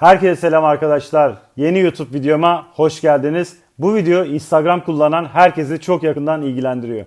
Herkese selam arkadaşlar. Yeni YouTube videoma hoş geldiniz. Bu video Instagram kullanan herkesi çok yakından ilgilendiriyor.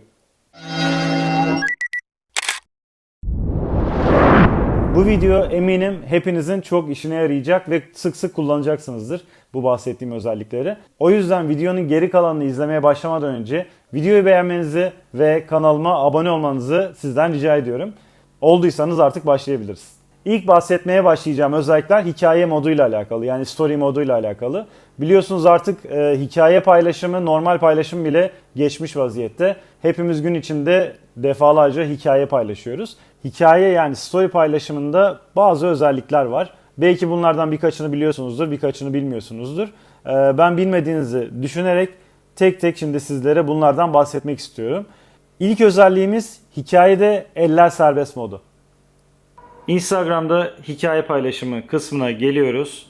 Bu video eminim hepinizin çok işine yarayacak ve sık sık kullanacaksınızdır bu bahsettiğim özellikleri. O yüzden videonun geri kalanını izlemeye başlamadan önce videoyu beğenmenizi ve kanalıma abone olmanızı sizden rica ediyorum. Olduysanız artık başlayabiliriz. İlk bahsetmeye başlayacağım özellikler hikaye moduyla alakalı yani story moduyla alakalı. Biliyorsunuz artık e, hikaye paylaşımı normal paylaşım bile geçmiş vaziyette. Hepimiz gün içinde defalarca hikaye paylaşıyoruz. Hikaye yani story paylaşımında bazı özellikler var. Belki bunlardan birkaçını biliyorsunuzdur, birkaçını bilmiyorsunuzdur. E, ben bilmediğinizi düşünerek tek tek şimdi sizlere bunlardan bahsetmek istiyorum. İlk özelliğimiz hikayede eller serbest modu. Instagram'da hikaye paylaşımı kısmına geliyoruz.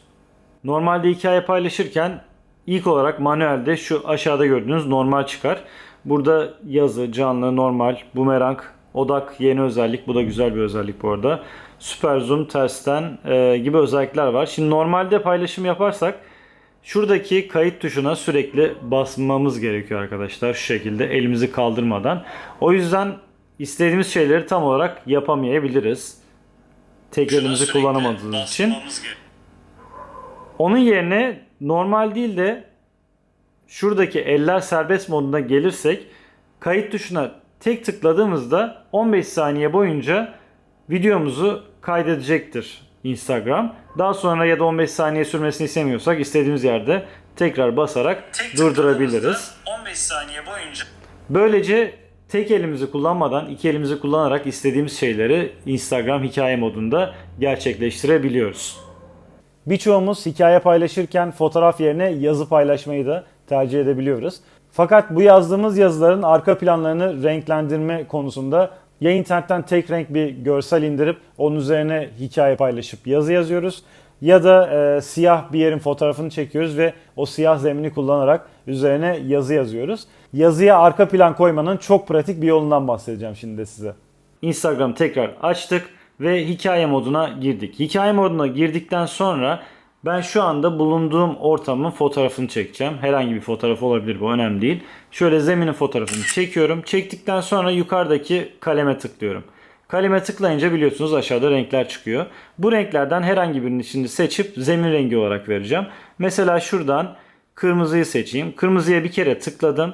Normalde hikaye paylaşırken ilk olarak manuelde şu aşağıda gördüğünüz normal çıkar. Burada yazı, canlı, normal, bumerang, odak yeni özellik. Bu da güzel bir özellik bu arada. Süper zoom, tersten e, gibi özellikler var. Şimdi normalde paylaşım yaparsak şuradaki kayıt tuşuna sürekli basmamız gerekiyor arkadaşlar. Şu şekilde elimizi kaldırmadan. O yüzden istediğimiz şeyleri tam olarak yapamayabiliriz tek elimizi kullanamadığımız için. Onun yerine normal değil de şuradaki eller serbest moduna gelirsek kayıt tuşuna tek tıkladığımızda 15 saniye boyunca videomuzu kaydedecektir Instagram. Daha sonra ya da 15 saniye sürmesini istemiyorsak istediğimiz yerde tekrar basarak durdurabiliriz. 15 saniye boyunca Böylece tek elimizi kullanmadan iki elimizi kullanarak istediğimiz şeyleri Instagram hikaye modunda gerçekleştirebiliyoruz. Birçoğumuz hikaye paylaşırken fotoğraf yerine yazı paylaşmayı da tercih edebiliyoruz. Fakat bu yazdığımız yazıların arka planlarını renklendirme konusunda ya internetten tek renk bir görsel indirip onun üzerine hikaye paylaşıp yazı yazıyoruz ya da e, siyah bir yerin fotoğrafını çekiyoruz ve o siyah zemini kullanarak üzerine yazı yazıyoruz. Yazıya arka plan koymanın çok pratik bir yolundan bahsedeceğim şimdi de size. Instagram tekrar açtık ve hikaye moduna girdik. Hikaye moduna girdikten sonra ben şu anda bulunduğum ortamın fotoğrafını çekeceğim. Herhangi bir fotoğraf olabilir bu önemli değil. Şöyle zeminin fotoğrafını çekiyorum. Çektikten sonra yukarıdaki kaleme tıklıyorum. Kaleme tıklayınca biliyorsunuz aşağıda renkler çıkıyor. Bu renklerden herhangi birini şimdi seçip zemin rengi olarak vereceğim. Mesela şuradan kırmızıyı seçeyim. Kırmızıya bir kere tıkladım.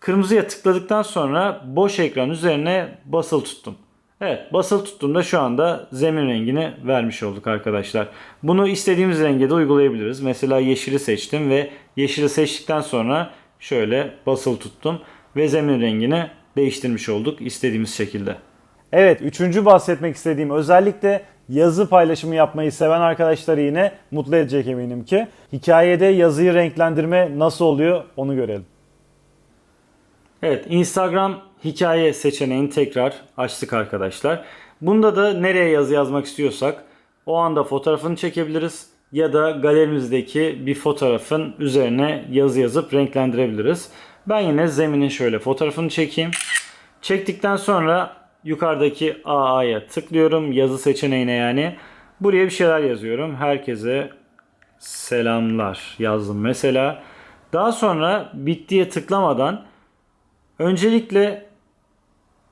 Kırmızıya tıkladıktan sonra boş ekran üzerine basılı tuttum. Evet basılı tuttuğumda şu anda zemin rengini vermiş olduk arkadaşlar. Bunu istediğimiz renge de uygulayabiliriz. Mesela yeşili seçtim ve yeşili seçtikten sonra şöyle basılı tuttum ve zemin rengini değiştirmiş olduk istediğimiz şekilde. Evet, üçüncü bahsetmek istediğim özellikle yazı paylaşımı yapmayı seven arkadaşları yine mutlu edecek eminim ki. Hikayede yazıyı renklendirme nasıl oluyor onu görelim. Evet, Instagram hikaye seçeneğini tekrar açtık arkadaşlar. Bunda da nereye yazı yazmak istiyorsak o anda fotoğrafını çekebiliriz ya da galerimizdeki bir fotoğrafın üzerine yazı yazıp renklendirebiliriz. Ben yine zeminin şöyle fotoğrafını çekeyim. Çektikten sonra yukarıdaki AA'ya tıklıyorum. Yazı seçeneğine yani. Buraya bir şeyler yazıyorum. Herkese selamlar yazdım mesela. Daha sonra bittiye tıklamadan öncelikle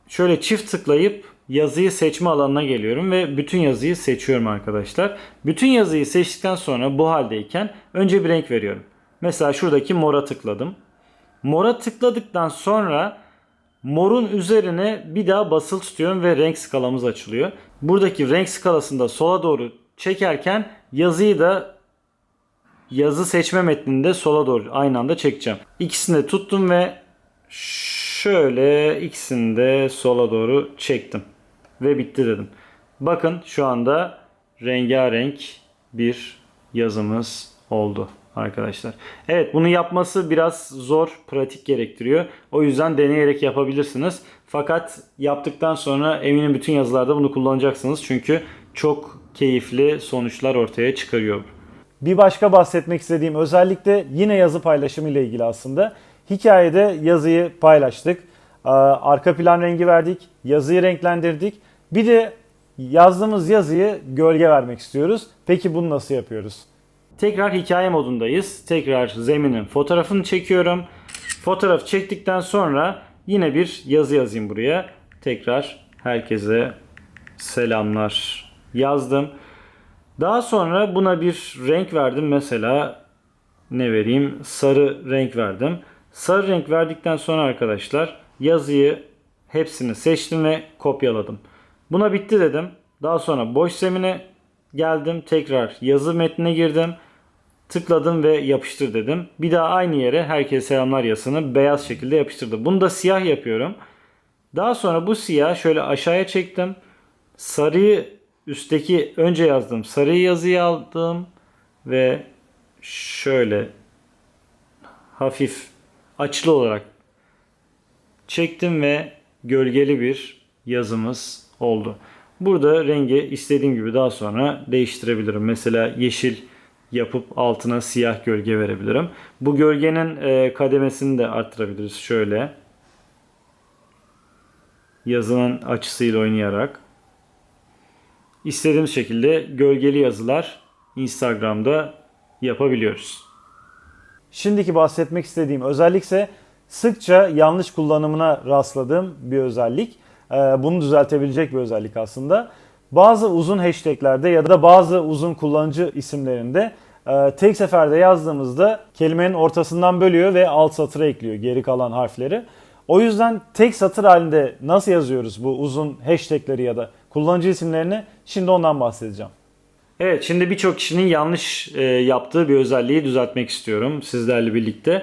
şöyle çift tıklayıp yazıyı seçme alanına geliyorum ve bütün yazıyı seçiyorum arkadaşlar. Bütün yazıyı seçtikten sonra bu haldeyken önce bir renk veriyorum. Mesela şuradaki mora tıkladım. Mora tıkladıktan sonra morun üzerine bir daha basılı tutuyorum ve renk skalamız açılıyor. Buradaki renk skalasında sola doğru çekerken yazıyı da yazı seçme metninde sola doğru aynı anda çekeceğim. İkisini de tuttum ve şöyle ikisini de sola doğru çektim. Ve bitti dedim. Bakın şu anda rengarenk bir yazımız oldu arkadaşlar. Evet bunu yapması biraz zor, pratik gerektiriyor. O yüzden deneyerek yapabilirsiniz. Fakat yaptıktan sonra eminim bütün yazılarda bunu kullanacaksınız. Çünkü çok keyifli sonuçlar ortaya çıkarıyor. Bir başka bahsetmek istediğim özellikle yine yazı paylaşımı ile ilgili aslında. Hikayede yazıyı paylaştık. Arka plan rengi verdik. Yazıyı renklendirdik. Bir de Yazdığımız yazıyı gölge vermek istiyoruz. Peki bunu nasıl yapıyoruz? Tekrar hikaye modundayız. Tekrar zeminin fotoğrafını çekiyorum. Fotoğraf çektikten sonra yine bir yazı yazayım buraya. Tekrar herkese selamlar yazdım. Daha sonra buna bir renk verdim. Mesela ne vereyim? Sarı renk verdim. Sarı renk verdikten sonra arkadaşlar yazıyı hepsini seçtim ve kopyaladım. Buna bitti dedim. Daha sonra boş zemine geldim. Tekrar yazı metnine girdim. Tıkladım ve yapıştır dedim. Bir daha aynı yere herkese selamlar yazısını beyaz şekilde yapıştırdım. Bunu da siyah yapıyorum. Daha sonra bu siyah şöyle aşağıya çektim. Sarıyı üstteki önce yazdım. Sarıyı yazıya aldım ve şöyle hafif açılı olarak çektim ve gölgeli bir yazımız oldu. Burada rengi istediğim gibi daha sonra değiştirebilirim. Mesela yeşil yapıp altına siyah gölge verebilirim. Bu gölgenin e, kademesini de arttırabiliriz şöyle. Yazının açısıyla oynayarak. İstediğimiz şekilde gölgeli yazılar Instagram'da yapabiliyoruz. Şimdiki bahsetmek istediğim özellik ise sıkça yanlış kullanımına rastladığım bir özellik. Ee, Bunu düzeltebilecek bir özellik aslında. Bazı uzun hashtaglerde ya da bazı uzun kullanıcı isimlerinde e, tek seferde yazdığımızda kelimenin ortasından bölüyor ve alt satıra ekliyor geri kalan harfleri. O yüzden tek satır halinde nasıl yazıyoruz bu uzun hashtagleri ya da kullanıcı isimlerini şimdi ondan bahsedeceğim. Evet şimdi birçok kişinin yanlış e, yaptığı bir özelliği düzeltmek istiyorum sizlerle birlikte.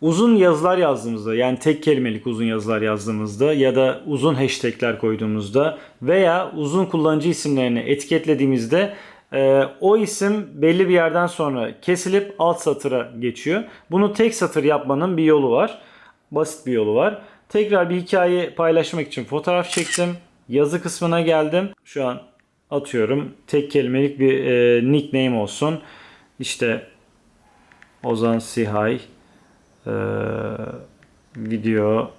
Uzun yazılar yazdığımızda yani tek kelimelik uzun yazılar yazdığımızda ya da uzun hashtagler koyduğumuzda veya uzun kullanıcı isimlerini etiketlediğimizde e, o isim belli bir yerden sonra kesilip alt satıra geçiyor. Bunu tek satır yapmanın bir yolu var. Basit bir yolu var. Tekrar bir hikaye paylaşmak için fotoğraf çektim. Yazı kısmına geldim. Şu an atıyorum tek kelimelik bir e, nickname olsun. İşte Ozan Sihay e, video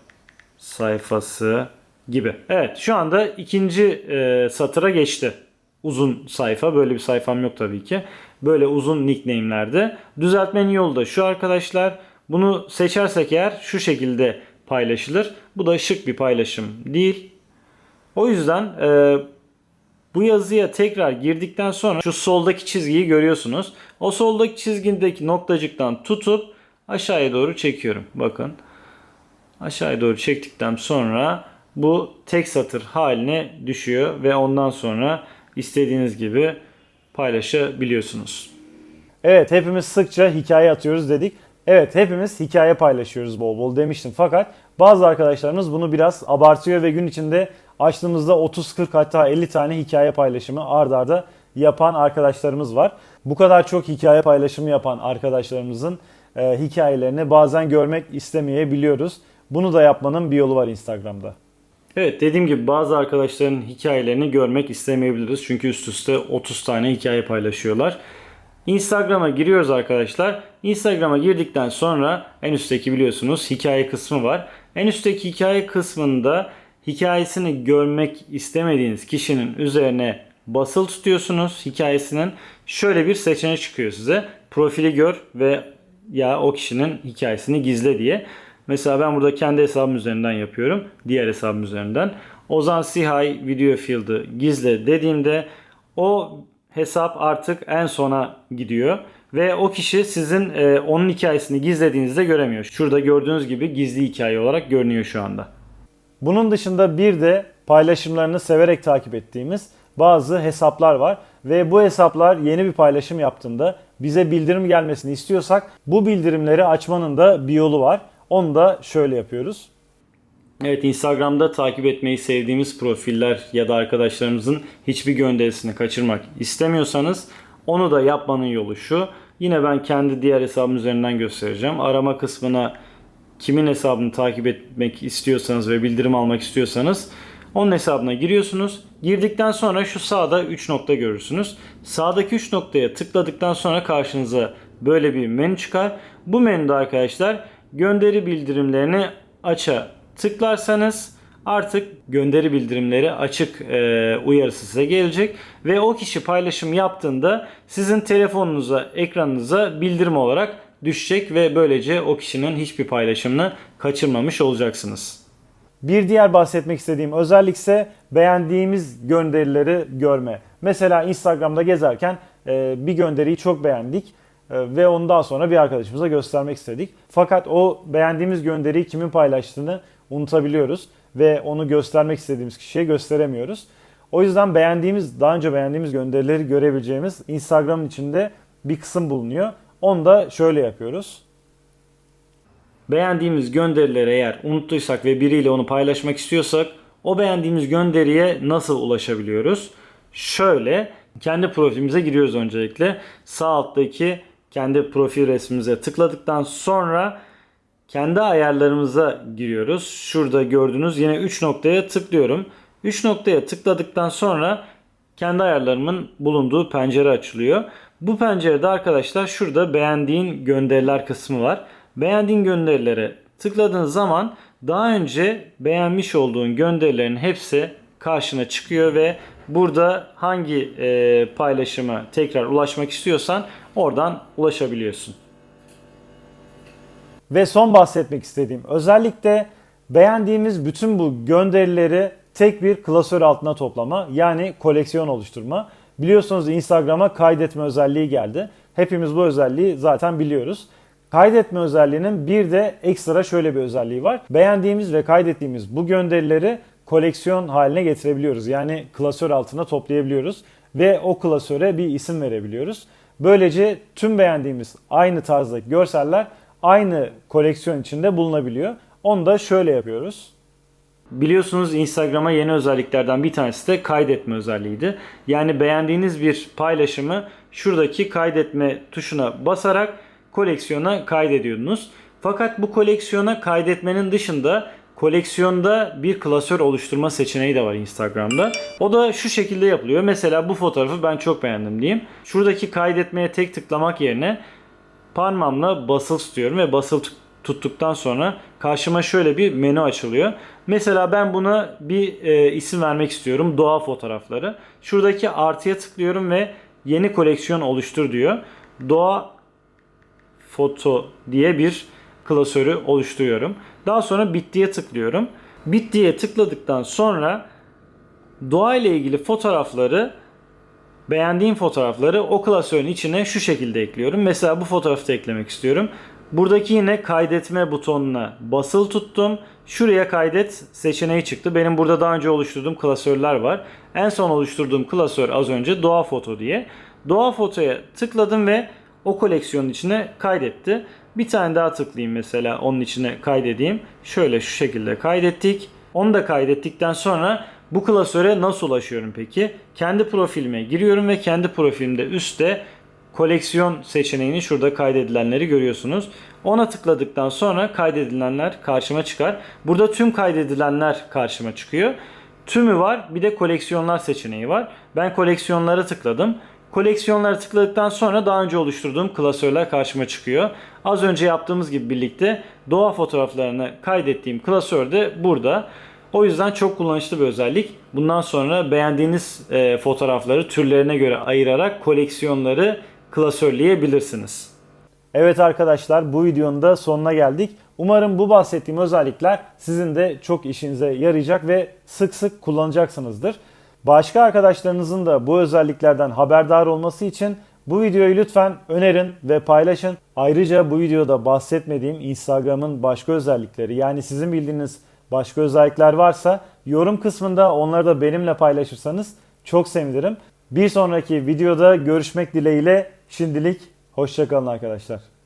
sayfası gibi. Evet şu anda ikinci e, satıra geçti. Uzun sayfa. Böyle bir sayfam yok tabii ki. Böyle uzun nickname'lerde. Düzeltmenin yolu da şu arkadaşlar. Bunu seçersek eğer şu şekilde paylaşılır. Bu da şık bir paylaşım değil. O yüzden e, bu yazıya tekrar girdikten sonra şu soldaki çizgiyi görüyorsunuz. O soldaki çizgideki noktacıktan tutup aşağıya doğru çekiyorum. Bakın. Aşağıya doğru çektikten sonra bu tek satır haline düşüyor ve ondan sonra istediğiniz gibi paylaşabiliyorsunuz. Evet hepimiz sıkça hikaye atıyoruz dedik. Evet hepimiz hikaye paylaşıyoruz bol bol demiştim fakat bazı arkadaşlarımız bunu biraz abartıyor ve gün içinde açtığımızda 30-40 hatta 50 tane hikaye paylaşımı ard arda yapan arkadaşlarımız var. Bu kadar çok hikaye paylaşımı yapan arkadaşlarımızın e, hikayelerini bazen görmek istemeyebiliyoruz. Bunu da yapmanın bir yolu var Instagram'da. Evet dediğim gibi bazı arkadaşların hikayelerini görmek istemeyebiliriz. Çünkü üst üste 30 tane hikaye paylaşıyorlar. Instagram'a giriyoruz arkadaşlar. Instagram'a girdikten sonra en üstteki biliyorsunuz hikaye kısmı var. En üstteki hikaye kısmında hikayesini görmek istemediğiniz kişinin üzerine basılı tutuyorsunuz hikayesinin. Şöyle bir seçenek çıkıyor size. Profili gör ve ya o kişinin hikayesini gizle diye. Mesela ben burada kendi hesabım üzerinden yapıyorum. Diğer hesabım üzerinden. Ozan Sihay video field'ı gizle dediğimde o hesap artık en sona gidiyor. Ve o kişi sizin e, onun hikayesini gizlediğinizde göremiyor. Şurada gördüğünüz gibi gizli hikaye olarak görünüyor şu anda. Bunun dışında bir de paylaşımlarını severek takip ettiğimiz bazı hesaplar var ve bu hesaplar yeni bir paylaşım yaptığında bize bildirim gelmesini istiyorsak bu bildirimleri açmanın da bir yolu var. Onu da şöyle yapıyoruz. Evet Instagram'da takip etmeyi sevdiğimiz profiller ya da arkadaşlarımızın hiçbir gönderisini kaçırmak istemiyorsanız onu da yapmanın yolu şu. Yine ben kendi diğer hesabım üzerinden göstereceğim. Arama kısmına kimin hesabını takip etmek istiyorsanız ve bildirim almak istiyorsanız onun hesabına giriyorsunuz. Girdikten sonra şu sağda 3 nokta görürsünüz. Sağdaki 3 noktaya tıkladıktan sonra karşınıza böyle bir menü çıkar. Bu menüde arkadaşlar gönderi bildirimlerini aça tıklarsanız artık gönderi bildirimleri açık e, uyarısı size gelecek ve o kişi paylaşım yaptığında sizin telefonunuza, ekranınıza bildirim olarak düşecek ve böylece o kişinin hiçbir paylaşımını kaçırmamış olacaksınız. Bir diğer bahsetmek istediğim özellik ise beğendiğimiz gönderileri görme. Mesela Instagram'da gezerken e, bir gönderiyi çok beğendik e, ve onu daha sonra bir arkadaşımıza göstermek istedik. Fakat o beğendiğimiz gönderiyi kimin paylaştığını unutabiliyoruz ve onu göstermek istediğimiz kişiye gösteremiyoruz. O yüzden beğendiğimiz, daha önce beğendiğimiz gönderileri görebileceğimiz Instagram'ın içinde bir kısım bulunuyor. Onu da şöyle yapıyoruz. Beğendiğimiz gönderileri eğer unuttuysak ve biriyle onu paylaşmak istiyorsak o beğendiğimiz gönderiye nasıl ulaşabiliyoruz? Şöyle kendi profilimize giriyoruz öncelikle. Sağ alttaki kendi profil resmimize tıkladıktan sonra kendi ayarlarımıza giriyoruz. Şurada gördüğünüz yine 3 noktaya tıklıyorum. 3 noktaya tıkladıktan sonra kendi ayarlarımın bulunduğu pencere açılıyor. Bu pencerede arkadaşlar şurada beğendiğin gönderiler kısmı var. Beğendiğin gönderilere tıkladığın zaman daha önce beğenmiş olduğun gönderilerin hepsi karşına çıkıyor ve burada hangi e, paylaşıma tekrar ulaşmak istiyorsan oradan ulaşabiliyorsun. Ve son bahsetmek istediğim özellikle beğendiğimiz bütün bu gönderileri tek bir klasör altına toplama yani koleksiyon oluşturma. Biliyorsunuz Instagram'a kaydetme özelliği geldi. Hepimiz bu özelliği zaten biliyoruz. Kaydetme özelliğinin bir de ekstra şöyle bir özelliği var. Beğendiğimiz ve kaydettiğimiz bu gönderileri koleksiyon haline getirebiliyoruz. Yani klasör altına toplayabiliyoruz ve o klasöre bir isim verebiliyoruz. Böylece tüm beğendiğimiz aynı tarzdaki görseller aynı koleksiyon içinde bulunabiliyor. Onu da şöyle yapıyoruz. Biliyorsunuz Instagram'a yeni özelliklerden bir tanesi de kaydetme özelliğiydi. Yani beğendiğiniz bir paylaşımı şuradaki kaydetme tuşuna basarak koleksiyona kaydediyordunuz. Fakat bu koleksiyona kaydetmenin dışında koleksiyonda bir klasör oluşturma seçeneği de var Instagram'da. O da şu şekilde yapılıyor. Mesela bu fotoğrafı ben çok beğendim diyeyim. Şuradaki kaydetmeye tek tıklamak yerine parmağımla basılı tutuyorum ve basılı tuttuktan sonra karşıma şöyle bir menü açılıyor. Mesela ben buna bir e, isim vermek istiyorum. Doğa fotoğrafları. Şuradaki artıya tıklıyorum ve yeni koleksiyon oluştur diyor. Doğa foto diye bir klasörü oluşturuyorum. Daha sonra bittiye tıklıyorum. Bittiye tıkladıktan sonra doğa ile ilgili fotoğrafları beğendiğim fotoğrafları o klasörün içine şu şekilde ekliyorum. Mesela bu fotoğrafı da eklemek istiyorum. Buradaki yine kaydetme butonuna basılı tuttum. Şuraya kaydet seçeneği çıktı. Benim burada daha önce oluşturduğum klasörler var. En son oluşturduğum klasör az önce doğa foto diye. Doğa fotoya tıkladım ve o koleksiyonun içine kaydetti. Bir tane daha tıklayayım mesela onun içine kaydedeyim. Şöyle şu şekilde kaydettik. Onu da kaydettikten sonra bu klasöre nasıl ulaşıyorum peki? Kendi profilime giriyorum ve kendi profilimde üstte koleksiyon seçeneğini şurada kaydedilenleri görüyorsunuz. Ona tıkladıktan sonra kaydedilenler karşıma çıkar. Burada tüm kaydedilenler karşıma çıkıyor. Tümü var bir de koleksiyonlar seçeneği var. Ben koleksiyonlara tıkladım. Koleksiyonlara tıkladıktan sonra daha önce oluşturduğum klasörler karşıma çıkıyor. Az önce yaptığımız gibi birlikte doğa fotoğraflarını kaydettiğim klasör de burada. O yüzden çok kullanışlı bir özellik. Bundan sonra beğendiğiniz e, fotoğrafları türlerine göre ayırarak koleksiyonları klasörleyebilirsiniz. Evet arkadaşlar bu videonun da sonuna geldik. Umarım bu bahsettiğim özellikler sizin de çok işinize yarayacak ve sık sık kullanacaksınızdır. Başka arkadaşlarınızın da bu özelliklerden haberdar olması için bu videoyu lütfen önerin ve paylaşın. Ayrıca bu videoda bahsetmediğim Instagram'ın başka özellikleri yani sizin bildiğiniz başka özellikler varsa yorum kısmında onları da benimle paylaşırsanız çok sevinirim. Bir sonraki videoda görüşmek dileğiyle şimdilik hoşçakalın arkadaşlar.